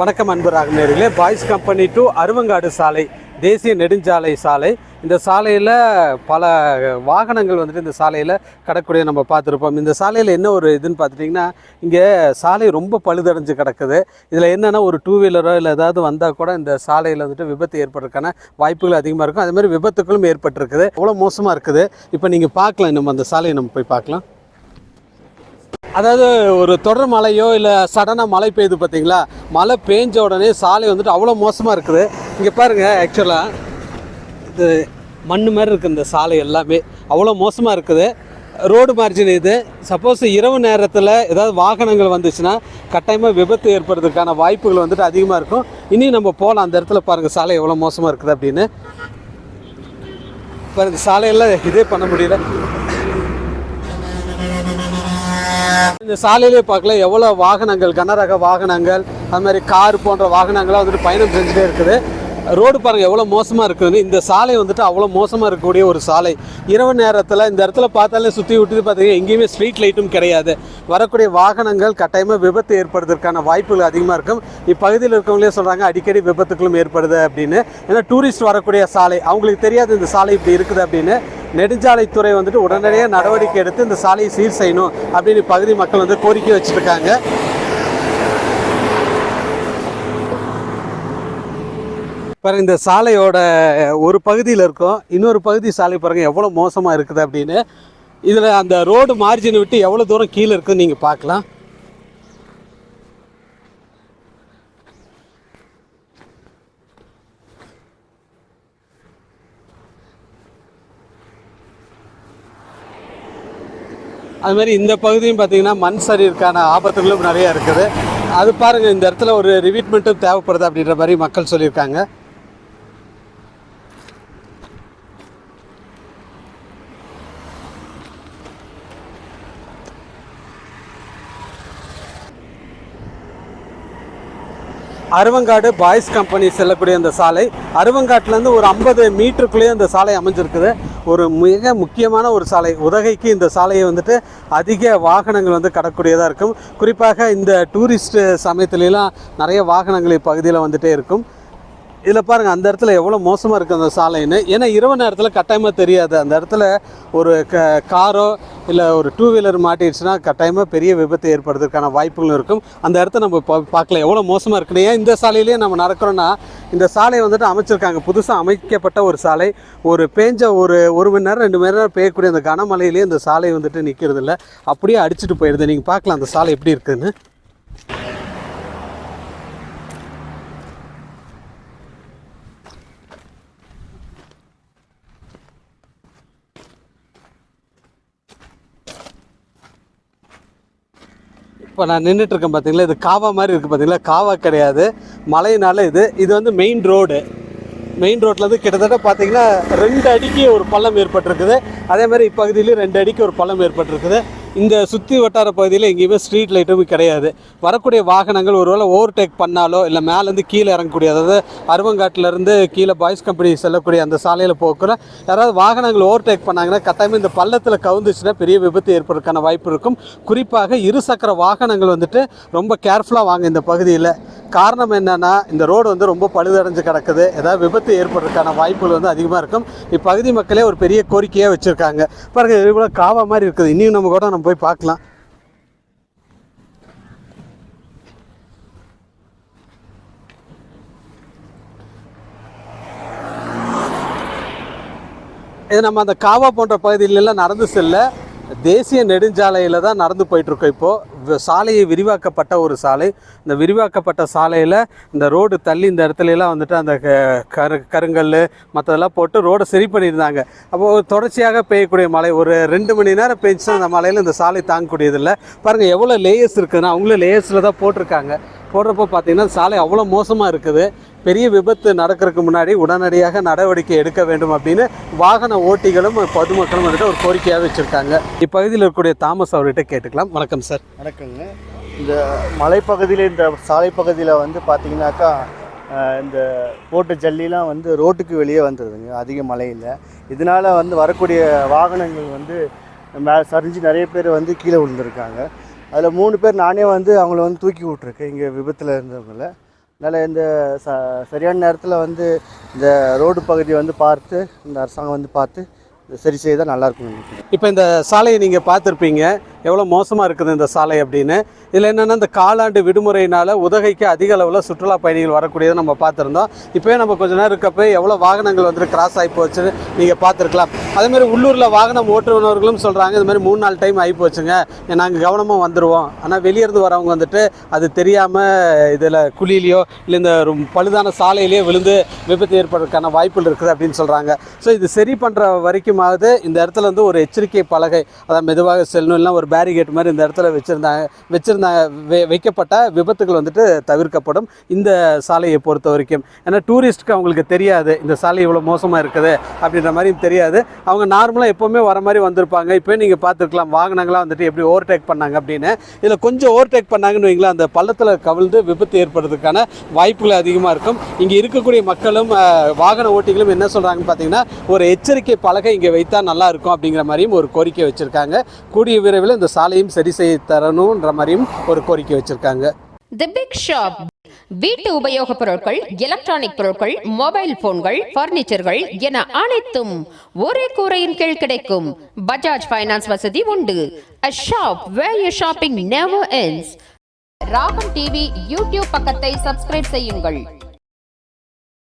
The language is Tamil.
வணக்கம் அன்பு ராகநேரிலே பாய்ஸ் கம்பெனி டு அருவங்காடு சாலை தேசிய நெடுஞ்சாலை சாலை. இந்த சாலையில் பல வாகனங்கள் வந்துட்டு இந்த சாலையில் கடக்கூடிய நம்ம பார்த்துருப்போம். இந்த சாலையில் என்ன ஒரு இதுன்னு பார்த்துட்டிங்கன்னா இங்கே சாலை ரொம்ப பழுதடைஞ்சு கிடக்குது. இதில் என்னென்னா ஒரு டூ வீலரோ இல்லை ஏதாவது வந்தால் கூட இந்த சாலையில் வந்துட்டு விபத்து ஏற்படுறதுக்கான வாய்ப்புகள் அதிகமாக இருக்கும். அதே மாதிரி விபத்துக்களும் ஏற்பட்டிருக்குது. அவ்வளோ மோசமாக இருக்குது. இப்போ நீங்கள் பார்க்கலாம் நம்ம அந்த சாலையை நம்ம போய் பார்க்கலாம். அதாவது ஒரு தொடர் மழையோ இல்லை சடனாக மழை பெய்யுது பார்த்தீங்களா மழை பெஞ்ச உடனே சாலை வந்துட்டு அவ்வளோ மோசமாக இருக்குது. இங்கே பாருங்கள் ஆக்சுவலாக இது மண் மாதிரி இருக்குது இந்த சாலை எல்லாமே. அவ்வளோ மோசமாக இருக்குது. ரோடு மார்ஜின் இது. சப்போஸ் இரவு நேரத்தில் ஏதாவது வாகனங்கள் வந்துச்சுன்னா கட்டாயமாக விபத்து ஏற்படுறதுக்கான வாய்ப்புகள் வந்துட்டு அதிகமாக இருக்கும். இனி நம்ம போகலாம் அந்த இடத்துல பாருங்கள் சாலை எவ்வளோ மோசமாக இருக்குது அப்படின்னு. பாருங்கள் சாலையெல்லாம் இதே பண்ண முடியல. இந்த சாலையிலே பார்க்கல எவ்வளோ வாகனங்கள் கனரக வாகனங்கள் அது மாதிரி கார் போன்ற வாகனங்கள்லாம் வந்துட்டு பயணம் செஞ்சுட்டே இருக்குது. ரோடு பாருங்க எவ்வளோ மோசமாக இருக்குதுன்னு. இந்த சாலை வந்துட்டு அவ்வளோ மோசமாக இருக்கக்கூடிய ஒரு சாலை. இரவு நேரத்தில் இந்த இடத்துல பார்த்தாலே சுற்றி விட்டு பார்த்தீங்கன்னா எங்கேயுமே ஸ்ட்ரீட் லைட்டும் கிடையாது. வரக்கூடிய வாகனங்கள் கட்டாயமாக விபத்து ஏற்படுறதுக்கான வாய்ப்புகள் அதிகமாக இருக்கும். இப்பகுதியில் இருக்கவங்களே சொல்கிறாங்க அடிக்கடி விபத்துக்களும் ஏற்படுது அப்படின்னு. ஏன்னா டூரிஸ்ட் வரக்கூடிய சாலை அவங்களுக்கு தெரியாது இந்த சாலை இப்படி இருக்குது அப்படின்னு. நெடுஞ்சாலைத்துறை வந்துட்டு உடனடியாக நடவடிக்கை எடுத்து இந்த சாலையை சீர் செய்யணும் அப்படின்னு பகுதி மக்கள் வந்து கோரிக்கை வச்சுருக்காங்க. பாருங்க இந்த சாலையோட ஒரு பகுதியில் இருக்கும். இன்னொரு பகுதி சாலை பாருங்க எவ்வளோ மோசமாக இருக்குது அப்படின்னு. இதில் அந்த ரோடு மார்ஜினை விட்டு எவ்வளோ தூரம் கீழே இருக்குன்னு நீங்கள் பார்க்கலாம். அது மாதிரி இந்த பகுதியும் பார்த்தீங்கன்னா மண் சரீருக்கான ஆபத்துகளும் நிறைய இருக்குது. அது பாருங்கள் இந்த இடத்துல ஒரு ரிவீட்மெண்ட்டும் தேவைப்படுது அப்படின்ற மாதிரி மக்கள் சொல்லியிருக்காங்க. அருவங்காடு பாய்ஸ் கம்பெனி செல்லக்கூடிய அந்த சாலை. அருவங்காட்டிலேருந்து ஒரு ஐம்பது மீட்டருக்குள்ளேயே அந்த சாலை அமைஞ்சிருக்குது. ஒரு மிக முக்கியமான ஒரு சாலை. உதகைக்கு இந்த சாலையை வந்துட்டு அதிக வாகனங்கள் வந்து கடக்கூடியதாக இருக்கும். குறிப்பாக இந்த டூரிஸ்ட் சமயத்துலலாம் நிறைய வாகனங்கள் இப்பகுதியில் வந்துட்டே இருக்கும். இதில் பாருங்கள் அந்த இடத்துல எவ்வளோ மோசமாக இருக்குது அந்த சாலைன்னு. ஏன்னா இரவு நேரத்தில் கட்டாயமாக தெரியாது. அந்த இடத்துல ஒரு க காரோ இல்லை ஒரு டூ வீலர் மாட்டிடுச்சுன்னா கட்டாயமாக பெரிய விபத்து ஏற்படுறதுக்கான வாய்ப்புகளும் இருக்கும். அந்த இடத்த நம்ம பா பார்க்கல. எவ்வளோ மோசமாக இருக்குன்னு. ஏன் இந்த சாலையிலேயே நம்ம நடக்கிறோன்னா இந்த சாலை வந்துட்டு அமைச்சிருக்காங்க. புதுசாக அமைக்கப்பட்ட ஒரு சாலை. ஒரு பேஞ்ச ஒரு ஒரு மணி நேரம் ரெண்டு மணி நேரம் பெய்யக்கூடிய அந்த கனமழையிலேயே இந்த சாலை வந்துட்டு நிற்கிறது இல்லை அப்படியே அடிச்சுட்டு போயிடுது நீங்கள் பார்க்கலாம் அந்த சாலை எப்படி இருக்குதுன்னு இப்போ நான் நின்றுட்டு இருக்கேன் பார்த்தீங்களா இது காவா மாதிரி இருக்குது பார்த்தீங்களா காவா கிடையாது. மலையினால இது. இது வந்து மெயின் ரோடு மெயின் ரோட்லேருந்து கிட்டத்தட்ட பார்த்தீங்கன்னா ரெண்டு அடிக்கு ஒரு பள்ளம் ஏற்பட்டிருக்குது. அதே மாதிரி இப்பகுதியிலையும் ரெண்டு அடிக்கு ஒரு பள்ளம் ஏற்பட்டிருக்குது. இந்த சுற்றி வட்டார பகுதியில் எங்கேயுமே ஸ்ட்ரீட் லைட்டும் கிடையாது. வரக்கூடிய வாகனங்கள் ஒருவேளை ஓவர்டேக் பண்ணாலோ இல்லை மேலேருந்து கீழே இறங்கக்கூடிய அதாவது அருவங்காட்டிலேருந்து கீழே பாய்ஸ் கம்பெனி செல்லக்கூடிய அந்த சாலையில் போக்குற யாராவது வாகனங்கள் ஓவர்டேக் பண்ணாங்கன்னா கட்டாயமாக இந்த பள்ளத்தில் கவுந்துச்சுன்னா பெரிய விபத்து ஏற்படுறதுக்கான வாய்ப்பு இருக்கும். குறிப்பாக இருசக்கர வாகனங்கள் வந்துட்டு ரொம்ப கேர்ஃபுல்லாக வாங்க இந்த பகுதியில். காரணம் என்னென்னா இந்த ரோடு வந்து ரொம்ப பழுதடைஞ்சு கிடக்குது. ஏதாவது விபத்து ஏற்படுறதுக்கான வாய்ப்புகள் வந்து அதிகமாக இருக்கும். இப்பகுதி மக்களே ஒரு பெரிய கோரிக்கையாக வச்சுருக்காங்க. பாருங்கள் இது கூட காவா மாதிரி இருக்குது. இன்னும் நம்ம கூட நம்ம போய் பார்க்கலாம். இது நம்ம அந்த காவா போன்ற பகுதியிலெல்லாம் நடந்து செல்ல தேசிய நெடுஞ்சாலையில் தான் நடந்து போயிட்டுருக்கோம் இப்போது சாலையை விரிவாக்கப்பட்ட ஒரு சாலை. இந்த விரிவாக்கப்பட்ட சாலையில் இந்த ரோடு தள்ளி இந்த இடத்துலலாம் வந்துட்டு அந்த க- கரு கருங்கல் மற்றதெல்லாம் போட்டு ரோடை சரி பண்ணியிருந்தாங்க. அப்போது தொடர்ச்சியாக பெய்யக்கூடிய மழை ஒரு ரெண்டு மணி நேரம் பெஞ்சுன்னா அந்த மலையில் இந்த சாலை தாங்கக்கூடியதில்லை. பாருங்கள் எவ்வளோ லேயர்ஸ் இருக்குதுன்னா அவங்களும் லேயர்ஸில் தான் போட்டிருக்காங்க. போடுறப்போ பார்த்தீங்கன்னா சாலை அவ்வளோ மோசமாக இருக்குது. பெரிய விபத்து நடக்கிறதுக்கு முன்னாடி உடனடியாக நடவடிக்கை எடுக்க வேண்டும் அப்படின்னு வாகன ஓட்டிகளும் பொதுமக்களும் வந்துட்டு ஒரு கோரிக்கையாக வச்சுருக்காங்க. இப்பகுதியில் இருக்கக்கூடிய தாமஸ் அவர்கிட்ட கேட்டுக்கலாம். வணக்கம் சார். வணக்கங்க. இந்த மலைப்பகுதியில் இந்த சாலை பகுதியில் வந்து பார்த்தீங்கன்னாக்கா இந்த போட்டு ஜல்லிலாம் வந்து ரோட்டுக்கு வெளியே வந்துடுதுங்க அதிக மழையில். இதனால் வந்து வரக்கூடிய வாகனங்கள் வந்து மே சரிஞ்சு நிறைய பேர் வந்து கீழே விழுந்திருக்காங்க. அதில் மூணு பேர் நானே வந்து அவங்கள வந்து தூக்கி விட்ருக்கேன் இங்கே விபத்தில் இருந்தவங்கள. அதனால் இந்த ச சரியான நேரத்தில் வந்து இந்த ரோடு பகுதியை வந்து பார்த்து இந்த அரசாங்கம் வந்து பார்த்து சரி செய்தால் நல்லாயிருக்கும் இப்போ இந்த சாலையை நீங்கள் பார்த்துருப்பீங்க. எவ்வளோ மோசமாக இருக்குது இந்த சாலை அப்படின்னு? இதில் என்னென்னா இந்த காலாண்டு விடுமுறையினால் உதகைக்கு அதிக அளவில் சுற்றுலா பயணிகள் வரக்கூடியதை நம்ம பார்த்துருந்தோம். இப்போயே நம்ம கொஞ்ச நேரம் இருக்கப்போ எவ்வளோ வாகனங்கள் வந்துட்டு கிராஸ் ஆகி போச்சுன்னு நீங்கள் பார்த்துருக்கலாம். அதேமாதிரி உள்ளூரில் வாகனம் ஓட்டுறவர்களும் சொல்கிறாங்க இது மாதிரி மூணு நாலு டைம் ஆகி போச்சுங்க. நாங்கள் கவனமாக வந்துடுவோம் ஆனால் வெளியேருந்து வரவங்க வந்துட்டு அது தெரியாமல் இதில் குழியிலையோ இல்லை இந்த பழுதான சாலையிலேயோ விழுந்து விபத்து ஏற்படுறதுக்கான வாய்ப்புகள் இருக்குது அப்படின்னு சொல்கிறாங்க ஸோ இது சரி பண்ணுற வரைக்குமாவது இந்த இடத்துல வந்து ஒரு எச்சரிக்கை பலகை அதான் மெதுவாக செல்லணும் இல்லை ஒரு பேரிகேட் மாதிரி இந்த இடத்துல வச்சுருந்தாங்க வச்சுருந்தாங்க வை வைக்கப்பட்ட விபத்துகள் வந்துட்டு தவிர்க்கப்படும் இந்த சாலையை பொறுத்த வரைக்கும். ஏன்னா டூரிஸ்ட்டுக்கு அவங்களுக்கு தெரியாது இந்த சாலை இவ்வளோ மோசமாக இருக்குது அப்படின்ற மாதிரியும் தெரியாது. அவங்க நார்மலாக எப்போவுமே வர மாதிரி வந்திருப்பாங்க. இப்போ நீங்கள் பார்த்துருக்கலாம் வாகனங்களாம் வந்துட்டு எப்படி ஓவர்டேக் பண்ணாங்க அப்படின்னு. இதில் கொஞ்சம் ஓவர்டேக் பண்ணாங்கன்னு வைங்களேன் அந்த பள்ளத்தில் கவிழ்ந்து விபத்து ஏற்படுறதுக்கான வாய்ப்புகள் அதிகமாக இருக்கும். இங்கே இருக்கக்கூடிய மக்களும் வாகன ஓட்டிகளும் என்ன சொல்கிறாங்கன்னு பார்த்தீங்கன்னா ஒரு எச்சரிக்கை பலகை இங்கே வைத்தால் நல்லா இருக்கும் அப்படிங்கிற மாதிரியும் ஒரு கோரிக்கை வச்சுருக்காங்க. கூடிய விரைவில் இந்த சாலையும் சரி செய்ய தரணுன்ற மாதிரியும் ஒரு கோரிக்கை வச்சுருக்காங்க. தி பிக் ஷாப் வீட்டு உபயோகப் பொருட்கள் எலக்ட்ரானிக் பொருட்கள் மொபைல் போன்கள் பர்னிச்சர்கள் என அனைத்தும் ஒரே கூரையின் கீழ் கிடைக்கும். பஜாஜ் ஃபைனான்ஸ் வசதி உண்டு. A shop where you shopping never ends Ragam TV YouTube பக்கத்தை சப்ஸ்கிரைப் செய்யுங்கள்.